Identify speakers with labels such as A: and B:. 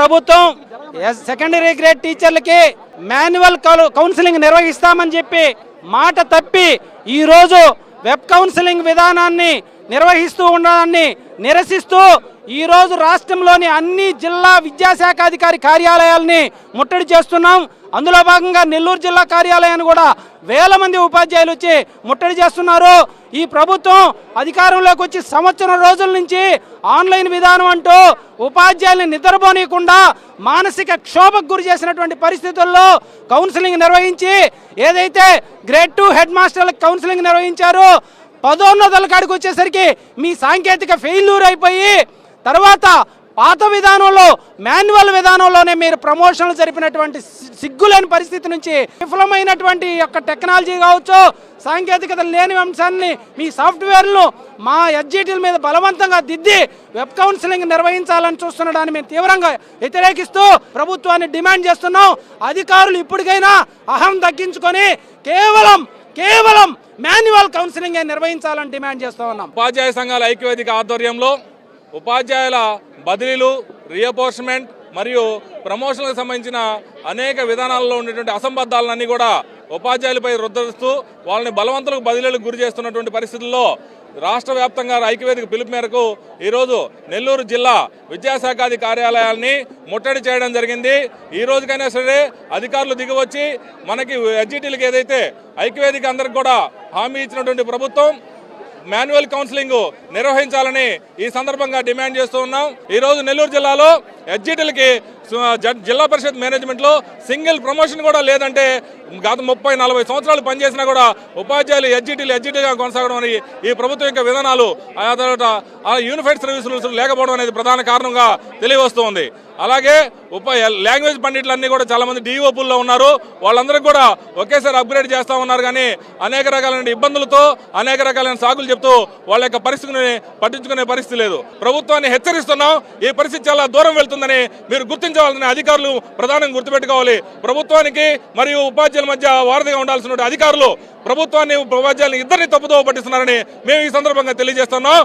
A: ప్రభుత్వం ఎస్- secondary grade టీచర్లకి మాన్యువల్ కౌ- కౌన్సిలింగ్ నిర్వహిస్తామని చెప్పి మాట తప్పి ఈరోజు వెబ్ కౌన్సిలింగ్ విధానాన్ని నిర్వహిస్తూ ఉండడాన్ని నిరసిస్తూ ఈరోజు రాష్ట్రంలోని అన్ని జిల్లా విద్యాశాఖ అధికారి కార్యాలయాల్ని ముట్టడి చేస్తున్నాం. అందులో భాగంగా నెల్లూరు జిల్లా కార్యాలయాన్ని కూడా వేల మంది ఉపాధ్యాయులు వచ్చి ముట్టడి చేస్తున్నారు. ఈ ప్రభుత్వం అధికారంలోకి వచ్చి సంవత్సరం రోజుల నుంచి ఆన్లైన్ విధానం అంటూ ఉపాధ్యాయుల్ని నిద్రపోనీయకుండా మానసిక క్షోభకు గురి చేసినటువంటి పరిస్థితుల్లో కౌన్సిలింగ్ నిర్వహించి ఏదైతే గ్రేడ్ టూ హెడ్ మాస్టర్లకు కౌన్సిలింగ్ నిర్వహించారో పదోన్నతుల కాడికి వచ్చేసరికి మీ సాంకేతిక ఫెయిల్యూర్ అయిపోయి తర్వాత పాత విధానంలో మాన్యువల్ విధానంలోనే మీరు ప్రమోషన్లు జరిపినటువంటి సి- సిగ్గులేని పరిస్థితి నుంచి విఫలమైనటువంటి యొక్క టెక్నాలజీ కావచ్చు సాంకేతికత లేని అంశాన్ని మీ సాఫ్ట్వేర్ను మా ఎస్జిటీల మీద బలవంతంగా దిద్ది వెబ్ కౌన్సిలింగ్ నిర్వహించాలని చూస్తున్నదాన్ని మేము తీవ్రంగా వ్యతిరేకిస్తూ ప్రభుత్వాన్ని డిమాండ్ చేస్తున్నాం. అధికారులు ఇప్పటికైనా అహం తగ్గించుకొని కేవలం కేవలం మాన్యువల్ కౌన్సిలింగ్ నిర్వహించాలని డిమాండ్ చేస్తూ ఉన్నాం.
B: ఉపాధ్యాయ సంఘాల ఐక్యవేదిక ఆధ్వర్యంలో ఉపాధ్యాయుల బదిలీలు రీఅపోర్స్మెంట్ మరియు ప్రమోషన్లకు సంబంధించిన అనేక విధానాల్లో ఉండేటువంటి అసంబద్ధాలన్నీ కూడా ఉపాధ్యాయులపై రుద్దరిస్తూ వాళ్ళని బలవంతులకు బదిలీలకు గురి చేస్తున్నటువంటి పరిస్థితుల్లో రాష్ట్ర వ్యాప్తంగా ఐక్యవేదిక పిలుపు మేరకు ఈరోజు నెల్లూరు జిల్లా విద్యాశాఖాది కార్యాలయాల్ని ముట్టడి చేయడం జరిగింది. ఈ రోజుకైనా సరే అధికారులు దిగివచ్చి మనకి ఎడ్జిటీలకు ఏదైతే ఐక్యవేదిక అందరికి కూడా హామీ ఇచ్చినటువంటి ప్రభుత్వం మాన్యువల్ కౌన్సిలింగ్ నిర్వహించాలని ఈ సందర్భంగా డిమాండ్ చేస్తూ ఉన్నాం. ఈ రోజు నెల్లూరు జిల్లాలో ఎడ్జిటీలకి జిల్లా పరిషత్ మేనేజ్మెంట్లో సింగిల్ ప్రమోషన్ కూడా లేదంటే గత ముప్పై నలభై సంవత్సరాలు పనిచేసినా కూడా ఉపాధ్యాయులు ఎడ్జిటీలు ఎడ్జిటీగా కొనసాగడం అని ఈ ప్రభుత్వం యొక్క విధానాలు ఆ తర్వాత ఆ యూనిఫైడ్ సర్వీసులు లేకపోవడం అనేది ప్రధాన కారణంగా తెలియవస్తుంది అలాగే ఉప లాంగ్వేజ్ పండిట్లన్నీ కూడా చాలా మంది ఉన్నారు. వాళ్ళందరికీ కూడా ఒకేసారి అప్గ్రేడ్ చేస్తూ ఉన్నారు కానీ అనేక రకాలైన ఇబ్బందులతో అనేక రకాలైన సాగులు చెప్తూ వాళ్ళ యొక్క పరిస్థితిని పట్టించుకునే పరిస్థితి లేదు. ప్రభుత్వాన్ని హెచ్చరిస్తున్నాం. ఈ పరిస్థితి చాలా దూరం వెళ్తుందని మీరు గుర్తించవాలని అధికారులు ప్రధానంగా గుర్తుపెట్టుకోవాలి. ప్రభుత్వానికి మరియు ఉపాధ్యాయుల మధ్య వారధిగా ఉండాల్సిన అధికారులు ప్రభుత్వాన్ని ఉపాధ్యాయులను ఇద్దరిని తప్పుదోవ పట్టిస్తున్నారని మేము ఈ సందర్భంగా తెలియజేస్తున్నాం.